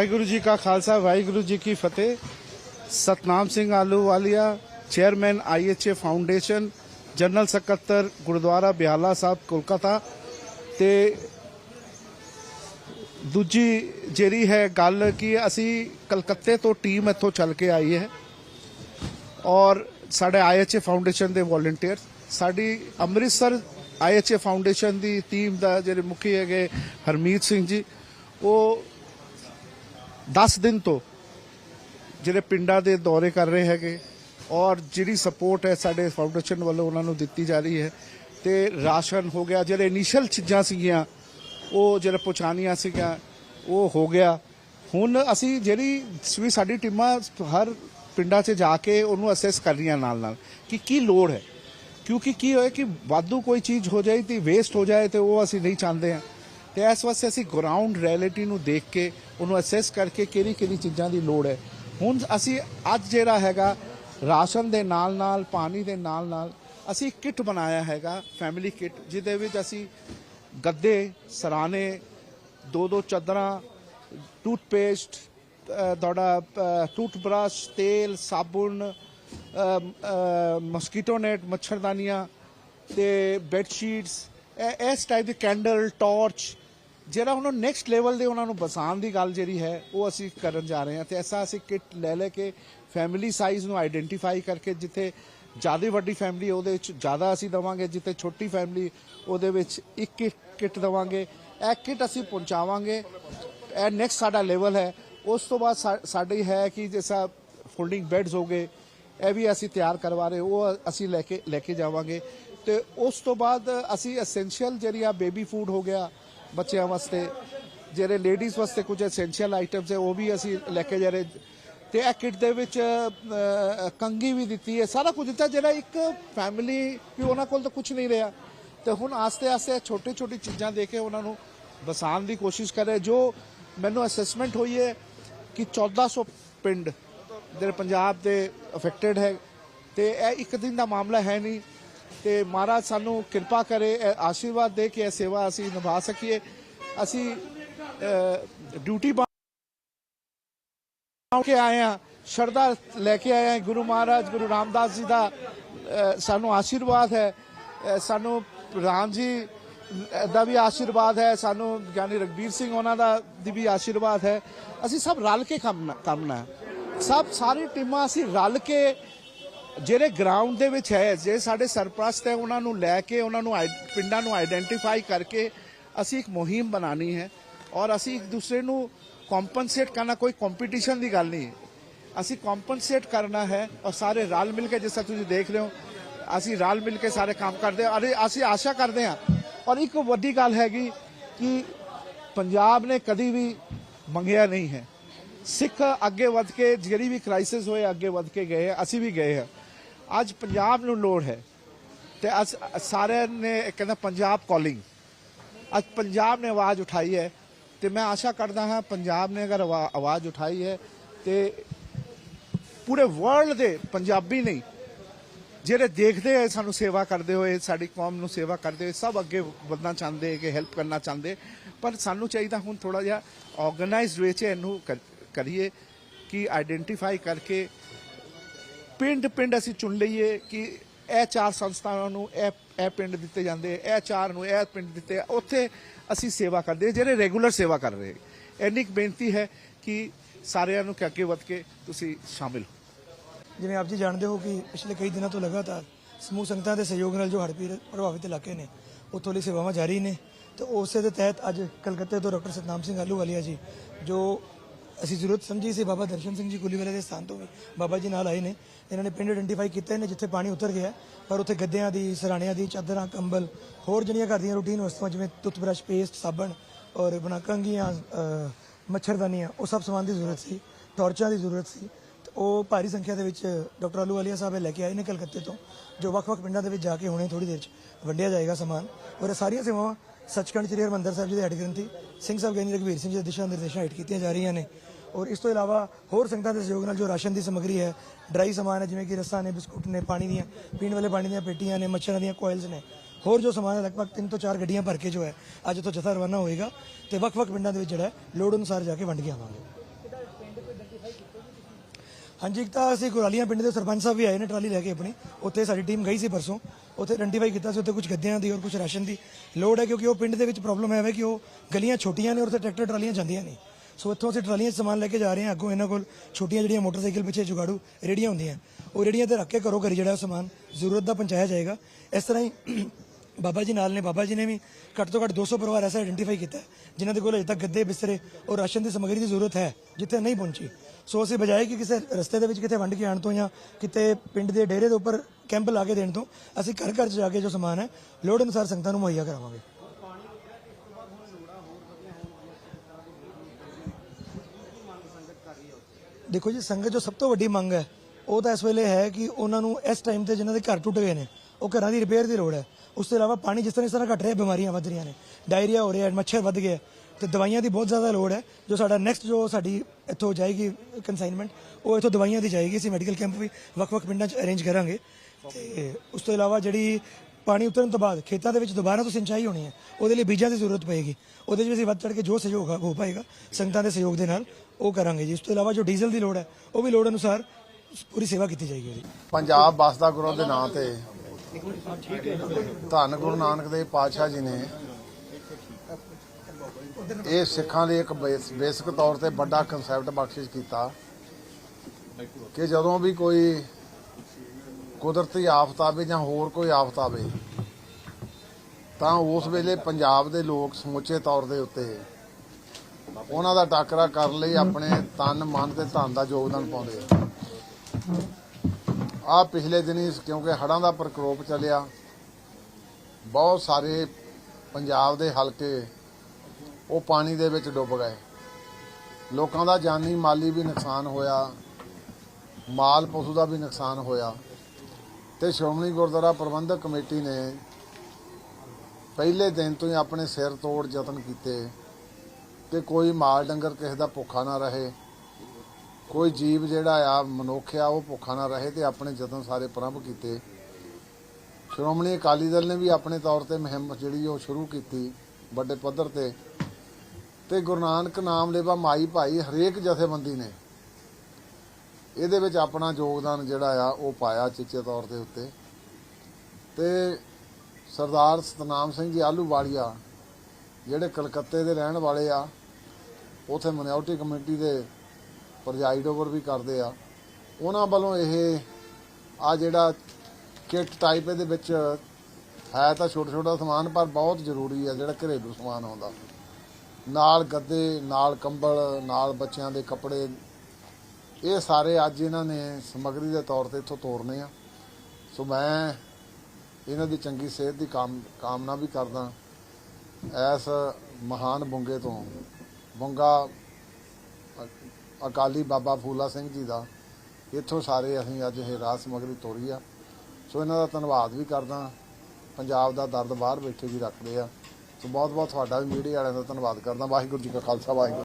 ਵਾਹਿਗੁਰੂ ਜੀ ਕਾ ਖਾਲਸਾ, ਵਾਹਿਗੁਰੂ ਜੀ ਕੀ ਫਤਿਹ। Satnam Singh Ahluwalia chairman IHA foundation, general ਸਕੱਤਰ ਗੁਰਦੁਆਰਾ ਬਿਆਲਾ ਸਾਹਿਬ, ਕੋਲਕਾਤਾ। ਤੇ ਦੂਜੀ ਜਿਹੜੀ ਹੈ ਗੱਲ ਕਿ ਅਸੀਂ ਕਲਕੱਤੇ ਤੋਂ ਟੀਮ ਇੱਥੋਂ ਚੱਲ ਕੇ ਆਈ ਹੈ। ਔਰ ਸਾਡੇ ਆਈਐਚਏ ਫਾਊਂਡੇਸ਼ਨ ਦੇ ਵੋਲੰਟੀਅਰ ਸਾਡੀ ਅੰਮ੍ਰਿਤਸਰ ਆਈਐਚਏ ਫਾਊਂਡੇਸ਼ਨ ਦੀ ਟੀਮ ਦਾ ਜਿਹੜੇ ਮੁਖੀ ਹੈਗੇ ਹਰਮੀਤ ਸਿੰਘ ਜੀ, ਉਹ 10 ਦਿਨ ਤੋਂ ਜਿਹੜੇ ਪਿੰਡਾਂ ਦੇ ਦੌਰੇ ਕਰ ਰਹੇ ਹੈਗੇ ਔਰ ਜਿਹੜੀ ਸਪੋਰਟ ਹੈ ਸਾਡੇ ਫਾਊਂਡੇਸ਼ਨ ਵੱਲੋਂ ਉਹਨਾਂ ਨੂੰ ਦਿੱਤੀ ਜਾ ਰਹੀ ਹੈ ਤੇ ਰਾਸ਼ਨ ਹੋ ਗਿਆ, ਜਿਹੜੇ ਇਨੀਸ਼ੀਅਲ ਚੀਜ਼ਾਂ ਸੀਗੀਆਂ, ਉਹ ਜਿਹੜਾ ਪਹੁੰਚਾਉਣੀਆਂ ਸੀਗੀਆਂ, ਉਹ ਹੋ ਗਿਆ। ਹੁਣ ਅਸੀਂ ਜਿਹੜੀ ਵੀ ਸਾਡੀ ਟੀਮਾਂ ਹਰ ਪਿੰਡਾਂ 'ਚ ਜਾ ਕੇ ਉਹਨੂੰ ਅਸੈਸ ਕਰ ਰਹੀਆਂ ਨਾਲ ਨਾਲ ਕਿ ਕੀ ਲੋੜ ਹੈ। ਕਿਉਂਕਿ ਕੀ ਹੋਏ ਕਿ ਵਾਧੂ ਕੋਈ ਚੀਜ਼ ਹੋ ਜਾਏ ਤੇ ਵੇਸਟ ਹੋ ਜਾਏ ਤੇ ਉਹ ਅਸੀਂ ਨਹੀਂ ਚਾਹੁੰਦੇ ਹਾਂ। ਤੇ ਇਸ ਵਾਸਤੇ ਅਸੀਂ ਗਰਾਊਂਡ ਰਿਐਲਿਟੀ ਨੂੰ ਦੇਖ ਕੇ ਉਹਨੂੰ ਅਸੈਸ ਕਰਕੇ ਕਿਹੜੀ ਕਿਹੜੀ ਚੀਜ਼ਾਂ ਦੀ ਲੋੜ ਹੈ। ਹੁਣ ਅਸੀਂ ਅੱਜ ਜਿਹੜਾ ਹੈਗਾ, ਰਾਸ਼ਨ ਦੇ ਨਾਲ ਨਾਲ, ਪਾਣੀ ਦੇ ਨਾਲ ਨਾਲ ਅਸੀਂ ਕਿੱਟ ਬਣਾਇਆ ਹੈਗਾ ਫੈਮਿਲੀ ਕਿੱਟ ਜਿਹਦੇ ਵਿੱਚ ਅਸੀਂ ਗੱਦੇ, ਸਰਾਣੇ, ਦੋ ਦੋ ਚਾਦਰਾਂ ਟੂਥਪੇਸਟ ਤੁਹਾਡਾ ਟੂਥਬ੍ਰਸ਼ ਤੇਲ ਸਾਬਣ ਮਸਕੀਟੋ ਨੈਟ ਮੱਛਰਦਾਨੀਆਂ ਤੇ ਬੈੱਡ ਸ਼ੀਟਸ ਇਸ ਟਾਈਪ ਦੇ ਕੈਂਡਲ ਟਾਰਚ ਜਿਹੜਾ ਉਹਨਾਂ ਨੈਕਸਟ ਲੈਵਲ ਦੇ ਉਹਨਾਂ ਨੂੰ ਬਸਾਉਣ ਦੀ ਗੱਲ ਜਿਹੜੀ ਹੈ, ਉਹ ਅਸੀਂ ਕਰਨ ਜਾ ਰਹੇ ਹਾਂ ਤੇ ਐਸਾ ਅਸੀਂ ਕਿਟ ਲੈ ਲੈ ਕੇ ਫੈਮਿਲੀ ਸਾਈਜ਼ ਨੂੰ ਆਈਡੈਂਟੀਫਾਈ ਕਰਕੇ ਜਿੱਥੇ ਜ਼ਿਆਦਾ ਵੱਡੀ ਫੈਮਿਲੀ ਉਹਦੇ ਵਿੱਚ ਜ਼ਿਆਦਾ ਅਸੀਂ ਦਵਾਂਗੇ, ਜਿੱਥੇ ਛੋਟੀ ਫੈਮਿਲੀ ਉਹਦੇ ਵਿੱਚ ਇੱਕ ਇੱਕ ਕਿਟ ਦਵਾਂਗੇ, ਇਹ ਕਿਟ ਅਸੀਂ ਪਹੁੰਚਾਵਾਂਗੇ। ਇਹ ਨੈਕਸਟ ਸਾਡਾ ਲੈਵਲ ਹੈ। ਉਸ ਤੋਂ ਬਾਅਦ ਸਾ- ਸਾਡੀ ਹੈ ਕਿ ਜਿਸਾ ਫੋਲਡਿੰਗ ਬੈੱਡਸ ਹੋ ਗਏ, ਇਹ ਵੀ ਅਸੀਂ ਤਿਆਰ ਕਰਵਾ ਰਹੇ, ਉਹ ਅਸੀਂ ਲੈ ਕੇ ਲੈ ਕੇ ਜਾਵਾਂਗੇ। ਤੇ ਉਸ ਤੋਂ ਬਾਅਦ ਅਸੀਂ ਐਸੈਂਸ਼ੀਅਲ ਜਿਹੜੀ ਆ ਬੇਬੀ ਫੂਡ ਹੋ ਗਿਆ ਬੱਚਿਆਂ ਵਾਸਤੇ ਜਿਹੜੇ ਲੇਡੀਜ਼ ਵਾਸਤੇ ਕੁਝ ਐਸੈਂਸ਼ੀਅਲ ਆਈਟਮਸ ਹੈ ਉਹ ਵੀ ਅਸੀਂ ਲੈ ਕੇ ਜਾ ਰਹੇ ਤੇ ਇਹ ਕਿਟ ਦੇ ਵਿੱਚ ਅਹ, ਕੰਘੀ ਵੀ ਦਿੱਤੀ ਹੈ। ਸਾਰਾ ਕੁਝ ਦਿੱਤਾ ਜਿਹੜਾ ਇੱਕ ਫੈਮਿਲੀ ਵੀ ਉਹਨਾਂ ਕੋਲ ਤਾਂ ਕੁਝ ਨਹੀਂ ਰਿਹਾ। ਤੇ ਹੁਣ ਆਸਤੇ ਆਸਤੇ ਛੋਟੀ ਛੋਟੀ ਚੀਜ਼ਾਂ ਦੇ ਕੇ ਉਹਨਾਂ ਨੂੰ ਬਸਾਉਣ ਦੀ ਕੋਸ਼ਿਸ਼ ਕਰ ਰਹੇ ਜੋ ਮੈਨੂੰ ਅਸੈਸਮੈਂਟ ਹੋਈ ਹੈ ਕਿ 1400 ਪਿੰਡ ਜਿਹੜੇ ਪੰਜਾਬ ਦੇ ਅਫੈਕਟਡ ਹੈ। ਤੇ ਇਹ ਇੱਕ ਦਿਨ ਦਾ ਮਾਮਲਾ ਹੈ ਨਹੀਂ। ਤੇ ਮਹਾਰਾਜ ਸਾਨੂੰ ਕਿਰਪਾ ਕਰੇ, ਇਹ ਆਸ਼ੀਰਵਾਦ ਦੇ ਕੇ ਇਹ ਸੇਵਾ ਅਸੀਂ ਨਿਭਾ ਸਕੀਏ। ਅਸੀਂ ਡਿਊਟੀ ਆਉ ਕੇ ਆਏ ਆ ਸ਼ਰਧਾ ਲੈ ਕੇ ਆਏ ਆ ਗੁਰੂ ਮਹਾਰਾਜ, ਗੁਰੂ ਰਾਮਦਾਸ ਜੀ ਦਾ ਸਾਨੂੰ ਆਸ਼ੀਰਵਾਦ ਹੈ। ਸਾਨੂੰ ਰਾਮ ਜੀ ਦਾ ਵੀ ਆਸ਼ੀਰਵਾਦ ਹੈ। ਸਾਨੂੰ ਗਿਆਨੀ ਰਗਬੀਰ ਸਿੰਘ ਉਹਨਾਂ ਦਾ ਦੀ ਵੀ ਆਸ਼ੀਰਵਾਦ ਹੈ। ਅਸੀਂ ਸਭ ਰਲ ਕੇ ਕੰਮ ਕਰਨਾ ਸਭ ਸਾਰੀ ਟੀਮਾਂ ਅਸੀਂ ਰਲ ਕੇ ਜਿਹੜੇ ਗਰਾਊਂਡ ਦੇ ਵਿੱਚ ਹੈ ਜੇ ਸਾਡੇ ਸਰਪ੍ਰਸਤ ਹੈ ਉਹਨਾਂ ਨੂੰ ਲੈ ਕੇ ਉਹਨਾਂ ਨੂੰ ਆਈ- ਪਿੰਡਾਂ ਨੂੰ ਆਈਡੈਂਟੀਫਾਈ ਕਰਕੇ ਅਸੀਂ ਇੱਕ ਮੁਹਿੰਮ ਬਣਾਣੀ ਹੈ ਔਰ ਅਸੀਂ ਇੱਕ ਦੂਸਰੇ ਨੂੰ ਕੰਪਨਸੇਟ ਕਰਨਾ ਕੋਈ ਕੰਪੀਟੀਸ਼ਨ ਦੀ ਗੱਲ ਨਹੀਂ ਹੈ। ਅਸੀਂ ਕੰਪਨਸੇਟ ਕਰਨਾ ਹੈ ਔਰ ਸਾਰੇ ਰਲ ਮਿਲ ਕੇ ਜਿਸ ਤਰ੍ਹਾਂ ਤੁਸੀਂ ਦੇਖ ਰਹੇ ਹੋ ਅਸੀਂ ਰਲ ਮਿਲ ਕੇ ਸਾਰੇ ਕੰਮ ਕਰਦੇ ਹਾਂ। ਅਰੇ ਅਸੀਂ ਆਸ਼ਾ ਕਰਦੇ ਹਾਂ। ਔਰ ਇੱਕ ਵੱਡੀ ਗੱਲ ਹੈਗੀ ਕਿ ਪੰਜਾਬ ਨੇ ਕਦੀ ਵੀ ਮੰਗਿਆ ਨਹੀਂ ਹੈ। ਸਿੱਖ ਅੱਗੇ ਵੱਧ ਕੇ ਜਿਹੜੀ ਵੀ ਕ੍ਰਾਈਸਿਸ ਹੋਏ ਅੱਗੇ ਵੱਧ ਕੇ ਗਏ ਹੈ, ਅਸੀਂ ਵੀ ਗਏ ਹਾਂ। ਅੱਜ ਪੰਜਾਬ ਨੂੰ ਲੋੜ ਹੈ। ਤੇ ਅੱਜ ਸਾਰਿਆਂ ਨੇ ਕਹਿੰਦਾ ਪੰਜਾਬ ਕਾਲਿੰਗ ਅੱਜ ਪੰਜਾਬ ਨੇ ਆਵਾਜ਼ ਉਠਾਈ ਹੈ ਤੇ ਮੈਂ ਆਸ਼ਾ ਕਰਦਾ ਹਾਂ ਪੰਜਾਬ ਨੇ ਅਗਰ ਆਵਾ- ਆਵਾਜ਼ ਉਠਾਈ ਹੈ ਤੇ ਪੂਰੇ ਵਰਲਡ ਦੇ ਪੰਜਾਬੀ ਨਹੀਂ, ਜਿਹੜੇ ਦੇਖਦੇ ਹੈ ਸਾਨੂੰ ਸੇਵਾ ਕਰਦੇ ਹੋਏ, ਸਾਡੀ ਕੌਮ ਨੂੰ ਸੇਵਾ ਕਰਦੇ ਹੋਏ, ਸਭ ਅੱਗੇ ਵਧਣਾ ਚਾਹੁੰਦੇ ਕਿ ਹੈਲਪ ਕਰਨਾ ਚਾਹੁੰਦੇ ਪਰ ਸਾਨੂੰ ਚਾਹੀਦਾ ਹੁਣ ਥੋੜਾ ਜਿਹਾ ਆਰਗੇਨਾਈਜ਼ਡ ਵੇ ਚ ਇਹਨੂੰ ਕਰ- ਕਰੀਏ ਕਿ ਆਈਡੈਂਟੀਫਾਈ ਕਰਕੇ ਪਿੰਡ ਪਿੰਡ ਅਸੀਂ ਚੁਣ ਲਈਏ ਕਿ ਇਹ ਚਾਰ ਸੰਸਥਾਵਾਂ ਨੂੰ ਇਹ ਇਹ ਪਿੰਡ ਦਿੱਤੇ ਜਾਂਦੇ, ਇਹ ਚਾਰ ਨੂੰ ਇਹ ਪਿੰਡ ਦਿੱਤੇ ਉੱਥੇ ਅਸੀਂ ਸੇਵਾ ਕਰਦੇ ਜਿਹੜੇ ਰੈਗੂਲਰ ਸੇਵਾ ਕਰ ਰਹੇ ਇੰਨੀ ਕੁ ਬੇਨਤੀ ਹੈ ਕਿ ਸਾਰਿਆਂ ਨੂੰ ਕਿ ਅੱਗੇ ਵੱਧ ਕੇ ਤੁਸੀਂ ਸ਼ਾਮਿਲ ਹੋ। ਜਿਵੇਂ ਆਪ ਜੀ ਜਾਣਦੇ ਹੋ ਕਿ ਪਿਛਲੇ ਕਈ ਦਿਨਾਂ ਤੋਂ ਲਗਾਤਾਰ ਸਮੂਹ ਸੰਗਤਾਂ ਦੇ ਸਹਿਯੋਗ ਨਾਲ ਜੋ ਹੜ੍ਹ ਪ੍ਰਭਾਵਿਤ ਇਲਾਕੇ ਨੇ, ਉੱਥੋਂ ਲਈ ਸੇਵਾਵਾਂ ਜਾਰੀ ਨੇ। ਤੇ ਉਸੇ ਦੇ ਤਹਿਤ ਅੱਜ ਕਲਕੱਤੇ ਤੋਂ ਡਾਕਟਰ ਸਤਨਾਮ ਸਿੰਘ ਆਲੂਵਾਲੀਆ ਜੀ, ਜੋ ਅਸੀਂ ਜ਼ਰੂਰਤ ਸਮਝੀ ਸੀ ਬਾਬਾ ਦਰਸ਼ਨ ਸਿੰਘ ਜੀ ਕੁਲੀਵਾਲੇ ਦੇ ਸਥਾਨ ਤੋਂ ਵੀ। ਬਾਬਾ ਜੀ ਨਾਲ ਆਏ ਨੇ। ਇਹਨਾਂ ਨੇ ਪਿੰਡ ਆਇਡੈਂਟੀਫਾਈ ਕੀਤੇ ਨੇ ਜਿੱਥੇ ਪਾਣੀ ਉਤਰ ਗਿਆ। ਪਰ ਉੱਥੇ ਗੱਦਿਆਂ ਦੀ, ਸਰਾਣਿਆਂ ਦੀ, ਚਾਦਰਾਂ, ਕੰਬਲ, ਹੋਰ ਜਿਹੜੀਆਂ ਘਰ ਦੀਆਂ ਰੂਟੀਨ ਵਸਤੂਆਂ ਜਿਵੇਂ ਟੁੱਥਬ੍ਰਸ਼ ਪੇਸਟ ਸਾਬਣ ਔਰ ਬਣਾ ਕੰਘੀਆਂ ਮੱਛਰਦਾਨੀਆਂ, ਉਹ ਸਭ ਸਮਾਨ ਦੀ ਜ਼ਰੂਰਤ ਸੀ ਟਾਰਚਾਂ ਦੀ ਜ਼ਰੂਰਤ ਸੀ। ਤੇ ਉਹ ਭਾਰੀ ਸੰਖਿਆ ਦੇ ਵਿੱਚ ਡਾਕਟਰ ਆਲੂਵਾਲੀਆ ਸਾਹਿਬ ਲੈ ਕੇ ਆਏ ਨੇ ਕਲਕੱਤੇ ਤੋਂ, ਜੋ ਵੱਖ-ਵੱਖ ਪਿੰਡਾਂ ਦੇ ਵਿੱਚ ਜਾ ਕੇ ਹੁਣੇ ਥੋੜੀ ਦੇਰ 'ਚ ਵੰਡਿਆ ਜਾਏਗਾ ਸਮਾਨ। ਔਰ ਇਹ ਸਾਰੀਆਂ ਸੇਵਾਵਾਂ ਸੱਚਖੰਡ ਸ੍ਰੀ ਹਰਿਮੰਦਰ ਸਾਹਿਬ ਜੀ ਦੇ ਹੈਡ ਗ੍ਰੰਥੀ ਸਿੰਘ ਸਾਹਿਬ ਗਿਆਨੀ ਰਘਵੀਰ ਸਿੰਘ ਜੀ ਦੇ ਦਿਸ਼ਾ ਨਿਰਦੇਸ਼ਾਂ ਹੇਠ ਕੀਤੀਆਂ ਜਾ ਰਹੀਆਂ ਨੇ। ਔਰ ਇਸ ਤੋਂ ਇਲਾਵਾ ਹੋਰ ਸੰਗਤਾਂ ਦੇ ਸਹਿਯੋਗ ਨਾਲ ਜੋ ਰਾਸ਼ਨ ਦੀ ਸਮੱਗਰੀ ਹੈ, ਡਰਾਈ ਸਮਾਨ ਹੈ, ਜਿਵੇਂ ਕਿ ਰਸਾਂ ਨੇ, ਬਿਸਕੁਟ ਨੇ, ਪਾਣੀ ਦੀਆਂ, ਪੀਣ ਵਾਲੇ ਪਾਣੀ ਦੀਆਂ ਪੇਟੀਆਂ ਨੇ, ਮੱਛਰਾਂ ਦੀਆਂ ਕੋਇਲਸ ਨੇ। ਹੋਰ ਜੋ ਸਮਾਨ ਹੈ, ਲਗਭਗ 3 ਤੋਂ 4 ਗੱਡੀਆਂ ਭਰ ਕੇ ਜੋ ਹੈ, ਅੱਜ ਤੋਂ ਜਥਾ ਰਵਾਨਾ ਹੋਏਗਾ ਤੇ ਵੱਖ-ਵੱਖ ਪਿੰਡਾਂ ਦੇ ਵਿੱਚ ਜਿਹੜਾ ਲੋੜ ਅਨੁਸਾਰ ਜਾ ਕੇ ਵੰਡ ਕੇ ਆਵਾਂਗੇ। ਹਾਂਜੀ, ਇੱਕ ਤਾਂ ਅਸੀਂ ਗੁਰਾਲੀਆਂ ਪਿੰਡ ਦੇ ਸਰਪੰਚ ਸਾਹਿਬ ਵੀ ਆਏ ਨੇ, ਟਰਾਲੀ ਲੈ ਕੇ ਆਪਣੀ। ਉੱਥੇ ਸਾਡੀ ਟੀਮ ਗਈ ਸੀ ਪਰਸੋਂ। ਉੱਥੇ ਆਇਡੈਂਟੀਫਾਈ ਕੀਤਾ ਸੀ, ਉੱਥੇ ਕੁਝ ਗੱਦਿਆਂ ਦੀ ਔਰ ਕੁਝ ਰਾਸ਼ਨ ਦੀ ਲੋੜ ਹੈ, ਕਿਉਂਕਿ ਉਹ ਪਿੰਡ ਦੇ ਵਿੱਚ ਪ੍ਰੋਬਲਮ ਹੈ ਕਿ ਉਹ ਗਲੀਆਂ ਛੋਟੀਆਂ ਨੇ, ਔਰ ਉੱਥੇ ਟਰੈਕਟਰ ਟਰਾਲੀਆਂ ਜਾਂਦੀਆਂ ਨਹੀਂ। ਸੋ ਇੱਥੋਂ ਅਸੀਂ ਟਰਾਲੀਆਂ 'ਚ ਸਮਾਨ ਲੈ ਕੇ ਜਾ ਰਹੇ ਹਾਂ। ਅੱਗੋਂ ਇਹਨਾਂ ਕੋਲ ਛੋਟੀਆਂ ਜਿਹੜੀਆਂ ਮੋਟਰਸਾਈਕਲ ਪਿੱਛੇ ਜੁਗਾੜੂ ਰੇੜੀਆਂ ਹੁੰਦੀਆਂ। ਉਹ ਰੇੜੀਆਂ ਤੇ ਰੱਖ ਕੇ ਘਰੋਂ ਘਰੀ ਜਿਹੜਾ ਉਹ ਸਮਾਨ ਜ਼ਰੂਰਤ ਦਾ ਪਹੁੰਚਾਇਆ ਜਾਏਗਾ। ਇਸ ਤਰ੍ਹਾਂ ਹੀ ਬਾਬਾ ਜੀ ਨਾਲ ਨੇ ਬਾਬਾ ਜੀ ਨੇ ਵੀ ਘੱਟ ਤੋਂ ਘੱਟ 200 ਪਰਿਵਾਰ ਐਸਾ ਆਇਡੈਂਟੀਫਾਈ ਕੀਤਾ ਹੈ, ਜਿਨ੍ਹਾਂ ਦੇ ਕੋਲ ਅਜੇ ਤੱਕ ਗੱਦੇ ਬਿਸਤਰੇ ਔਰ ਰਾਸ਼ਨ ਦੀ ਸਮੱਗਰੀ ਦੀ ਜ਼ਰੂਰਤ ਹੈ ਜਿੱਥੇ ਨਹੀਂ ਪਹੁੰਚੀ। ਸੋ ਅਸੀਂ ਬਜਾਏ ਕਿ ਕਿਸੇ ਰਸਤੇ ਦੇ ਵਿੱਚ ਕਿਤੇ ਵੰਡ ਕੇ ਆਣ ਤੋਂ ਜਾਂ ਕਿਤੇ ਪਿੰਡ ਦੇ ਡੇਰੇ ਦੇ ਉੱਪਰ ਕੈਂਪ ਲਾ ਕੇ ਦੇਣ ਤੋਂ ਅਸੀਂ ਘਰ ਘਰ 'ਚ ਜਾ ਕੇ ਜੋ ਸਮਾਨ ਹੈ ਲੋੜ ਅਨੁਸਾਰ ਸੰਗਤਾਂ ਨੂੰ ਮੁਹੱਈਆ ਕਰਾਵਾਂਗੇ। ਦੇਖੋ ਜੀ, ਸੰਗਤ ਜੋ ਸਭ ਤੋਂ ਵੱਡੀ ਮੰਗ ਹੈ, ਉਹ ਤਾਂ ਇਸ ਵੇਲੇ ਹੈ ਕਿ ਉਹਨਾਂ ਨੂੰ ਇਸ ਟਾਈਮ ਤੇ ਜਿਨ੍ਹਾਂ ਦੇ ਘਰ ਟੁੱਟ ਗਏ ਨੇ, ਉਹ ਘਰਾਂ ਦੀ ਰਿਪੇਅਰ ਦੀ ਲੋੜ ਹੈ। ਉਸ ਤੋਂ ਇਲਾਵਾ ਪਾਣੀ ਜਿਸ ਤਰ੍ਹਾਂ ਇਸ ਤਰ੍ਹਾਂ ਘਟ ਰਿਹਾ, ਬਿਮਾਰੀਆਂ ਵੱਧ ਰਹੀਆਂ ਨੇ। ਡਾਇਰੀਆ ਹੋ ਰਿਹਾ, ਮੱਛਰ ਵੱਧ ਗਿਆ, ਤੇ ਦਵਾਈਆਂ ਦੀ ਬਹੁਤ ਜ਼ਿਆਦਾ ਲੋੜ ਹੈ, ਜੋ ਸਾਡਾ ਨੈਕਸਟ ਜੋ ਸਾਡੀ ਇੱਥੋਂ ਜਾਏਗੀ ਕਨਸਾਈਨਮੈਂਟ ਉਹ ਇੱਥੋਂ ਦਵਾਈਆਂ ਦੀ ਜਾਏਗੀ। ਅਸੀਂ ਮੈਡੀਕਲ ਕੈਂਪ ਵੀ ਵੱਖ-ਵੱਖ ਪਿੰਡਾਂ 'ਚ ਅਰੇਂਜ ਕਰਾਂਗੇ। ਤੇ ਉਸ ਤੋਂ ਇਲਾਵਾ ਜਿਹੜੀ ਪਾਣੀ ਉਤਰਨ ਤੋਂ ਬਾਅਦ ਖੇਤਾਂ ਦੇ ਵਿੱਚ ਦੁਬਾਰਾ ਤੋਂ ਸਿੰਚਾਈ ਹੋਣੀ ਹੈ, ਉਹਦੇ ਲਈ ਬੀਜਾਂ ਦੀ ਜ਼ਰੂਰਤ ਪਏਗੀ। ਉਹਦੇ 'ਚ ਵੀ ਅਸੀਂ ਵੱਧ ਚੜ ਕੇ ਜੋ ਸਹਿਯੋਗ ਹੋ ਪਾਏਗਾ, ਸੰਗਤਾਂ ਦੇ ਸਹਿਯੋਗ ਦੇ ਨਾਲ ਉਹ ਕਰਾਂਗੇ ਜੀ। ਉਸ ਤੋਂ ਇਲਾਵਾ ਜੋ ਡੀਜ਼ਲ ਦੀ ਲੋੜ ਹੈ, ਉਹ ਵੀ ਲੋੜ ਅਨੁਸਾਰ ਪੂਰੀ ਸੇਵਾ ਕੀਤੀ ਜਾਏਗੀ ਉਹਦੀ। ਪੰਜਾਬ ਬਸਦਾ ਗੁਰੂ ਦੇ ਨਾਂ ਤੇ ਧੰਨ ਗੁਰੂ ਨਾਨਕ ਦੇਵ ਪਾਤਸ਼ਾਹ ਜੀ ਨੇ ਇਹ ਸਿੱਖਾਂ ਦੇ ਇੱਕ ਬੇਸਿਕ ਤੌਰ ਤੇ ਵੱਡਾ ਕਨਸੈਪਟ ਬਖਸ਼ਿਸ਼ ਕੀਤਾ ਕਿ ਜਦੋਂ ਵੀ ਕੋਈ ਕੁਦਰਤੀ ਆਫਤ ਆਵੇ ਜਾਂ ਹੋਰ ਕੋਈ ਆਫਤ ਆਵੇ, ਤਾਂ ਉਸ ਵੇਲੇ ਪੰਜਾਬ ਦੇ ਲੋਕ ਸਮੁੱਚੇ ਤੌਰ ਦੇ ਉੱਤੇ ਉਹਨਾਂ ਦਾ ਟਾਕਰਾ ਕਰਨ ਲਈ ਆਪਣੇ ਤਨ, ਮਨ ਤੇ ਧਨ ਦਾ ਯੋਗਦਾਨ ਪਾਉਂਦੇ ਆ। ਆ ਪਿਛਲੇ ਦਿਨੀ ਕਿਉਂਕਿ ਹੜ੍ਹਾਂ ਦਾ ਪ੍ਰਕੋਪ ਚੱਲਿਆ, ਬਹੁਤ ਸਾਰੇ ਪੰਜਾਬ ਦੇ ਹਲਕੇ ਉਹ ਪਾਣੀ ਦੇ ਵਿੱਚ ਡੁੱਬ ਗਏ। ਲੋਕਾਂ ਦਾ ਜਾਨੀ ਮਾਲੀ ਵੀ ਨੁਕਸਾਨ ਹੋਇਆ, ਮਾਲ ਪਸ਼ੂ ਦਾ ਵੀ ਨੁਕਸਾਨ ਹੋਇਆ ਤੇ ਸ਼੍ਰੋਮਣੀ ਗੁਰਦੁਆਰਾ ਪ੍ਰਬੰਧਕ ਕਮੇਟੀ ਨੇ ਪਹਿਲੇ ਦਿਨ ਤੋਂ ਹੀ ਆਪਣੇ ਸਿਰ ਤੋੜ ਯਤਨ ਕੀਤੇ। ਕਿ ਕੋਈ ਮਾਲ ਡੰਗਰ ਕਿਸੇ ਦਾ ਭੁੱਖਾ ਨਾ ਰਹੇ। ਕੋਈ ਜੀਵ ਜਿਹੜਾ ਆ, ਮਨੁੱਖ ਆ, ਉਹ ਭੁੱਖਾ ਨਾ ਰਹੇ ਤੇ ਆਪਣੇ ਯਤਨ ਸਾਰੇ ਪ੍ਰੰਭ ਕੀਤੇ। ਸ਼੍ਰੋਮਣੀ ਅਕਾਲੀ ਦਲ ਨੇ ਵੀ ਆਪਣੇ ਤੌਰ ਤੇ ਮੁਹਿੰਮ ਜਿਹੜੀ ਉਹ ਸ਼ੁਰੂ ਕੀਤੀ ਵੱਡੇ ਪੱਧਰ ਤੇ। ਤੇ ਗੁਰੂ ਨਾਨਕ ਨਾਮ ਲੇਵਾ ਮਾਈ ਭਾਈ ਹਰੇਕ ਜਥੇਬੰਦੀ ਨੇ। ਇਹਦੇ ਵਿੱਚ ਆਪਣਾ ਯੋਗਦਾਨ ਜਿਹੜਾ ਆ, ਉਹ ਪਾਇਆ ਚਿੱਚੇ ਤੌਰ ਦੇ ਉੱਤੇ। ਤੇ ਸਰਦਾਰ ਸਤਨਾਮ ਸਿੰਘ ਜੀ ਆਲੂ ਵਾਲੀਆ ਜਿਹੜੇ ਕਲਕੱਤੇ ਦੇ ਰਹਿਣ ਵਾਲੇ ਆ ਉਥੇ ਮਿਨੋਰਟੀ ਕਮੇਟੀ ਦੇ ਪ੍ਰਜਾਈਡ ਓਵਰ ਵੀ ਕਰਦੇ ਆ। ਉਹਨਾਂ ਵੱਲੋਂ ਇਹ ਆ ਜਿਹੜਾ ਕਿਟ ਟਾਈਪ ਇਹਦੇ ਵਿੱਚ ਹੈ ਤਾਂ ਛੋਟਾ ਛੋਟਾ ਸਮਾਨ, ਪਰ ਬਹੁਤ ਜ਼ਰੂਰੀ ਆ ਜਿਹੜਾ ਘਰੇਲੂ ਸਮਾਨ ਆਉਂਦਾ। ਨਾਲ ਗੱਦੇ, ਨਾਲ ਕੰਬਲ, ਨਾਲ ਬੱਚਿਆਂ ਦੇ ਕੱਪੜੇ, ਇਹ ਸਾਰੇ ਅੱਜ ਇਹਨਾਂ ਨੇ ਸਮੱਗਰੀ ਦੇ ਤੌਰ ਤੇ ਇੱਥੋਂ ਤੋਰਨੇ ਆ। ਸੋ ਮੈਂ ਇਹਨਾਂ ਦੀ ਚੰਗੀ ਸਿਹਤ ਦੀ ਕਾਮ, ਕਾਮਨਾ ਵੀ ਕਰਦਾ ਐਸ ਮਹਾਨ ਬੁੰਗੇ ਤੋਂ। ਬੰਗਾ ਅਕਾਲੀ ਬਾਬਾ ਫੂਲਾ ਸਿੰਘ ਜੀ ਦਾ। ਇੱਥੋਂ ਸਾਰੇ ਅਸੀਂ ਅੱਜ ਇਹ ਰਾਤ ਸਮਗਰੀ ਤੋਰੀ ਆ। ਸੋ ਇਹਨਾਂ ਦਾ ਧੰਨਵਾਦ ਵੀ ਕਰਦਾ। ਪੰਜਾਬ ਦਾ ਦਰਦ ਬਾਹਰ ਬੈਠੇ ਵੀ ਰੱਖਦੇ ਆ। ਸੋ ਬਹੁਤ ਬਹੁਤ ਤੁਹਾਡਾ ਵੀ ਮੀਡੀਆ ਵਾਲਿਆਂ ਦਾ ਧੰਨਵਾਦ ਕਰਦਾ। ਵਾਹਿਗੁਰੂ ਜੀ ਕਾ ਖਾਲਸਾ, ਵਾਹਿਗੁਰੂ